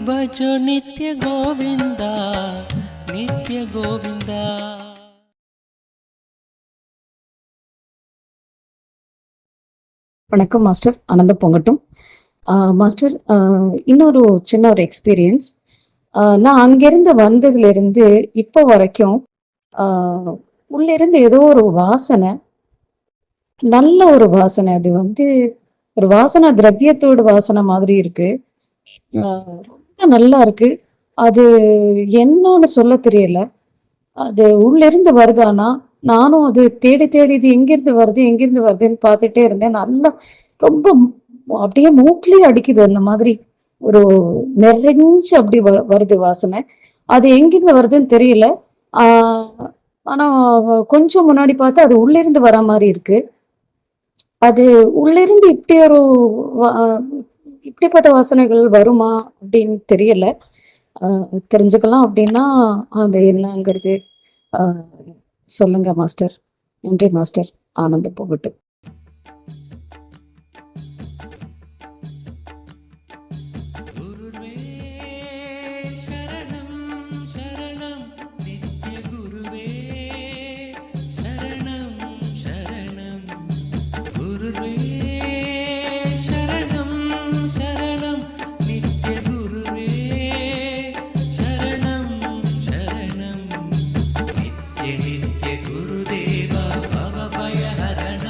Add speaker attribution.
Speaker 1: भजो नित्य கோவிந்தா नित्य गोविन्दा
Speaker 2: வணக்கம் மாஸ்டர் ஆனந்த பொங்கட்டும் மாஸ்டர் இன்னொரு சின்ன ஒரு எக்ஸ்பீரியன்ஸ் நான் அங்கிருந்து வந்ததுல இருந்து இப்போ வரைக்கும் உள்ள இருந்து ஏதோ ஒரு வாசனை நல்ல ஒரு வாசனை அது வந்து ஒரு வாசனை திரவியத்தோட வாசனை மாதிரி இருக்கு நல்லா இருக்கு? அது என்னன்னு சொல்ல தெரியல. அது உள்ளிருந்து வருதானா நானும் அது தேடி தேடி இது எங்கிருந்து வருது எங்கிருந்து வருதுன்னு பார்த்துட்டே இருந்தேன். நல்லா ரொம்ப அப்படியே மூக்கிலேயே அடிக்குது அந்த மாதிரி ஒரு நெறிஞ்சு அப்படி வ- வருது வாசனை. அது எங்கிருந்து வருதுன்னு தெரியல. ஆஹ் ஆனா கொஞ்சம் முன்னாடி பார்த்தா அது உள்ளிருந்து வர மாதிரி இருக்கு. அது உள்ளிருந்து இப்படி ஒரு இப்படிப்பட்ட வாசனைகள் வருமா அப்படின்னு தெரியல. ஆஹ் தெரிஞ்சுக்கலாம் அப்படின்னா அது என்னங்கிறது ஆஹ் சொல்லுங்க மாஸ்டர். நன்றி மாஸ்டர். ஆனந்த போகட்டும்.
Speaker 1: குருதேவா பவபயஹரணா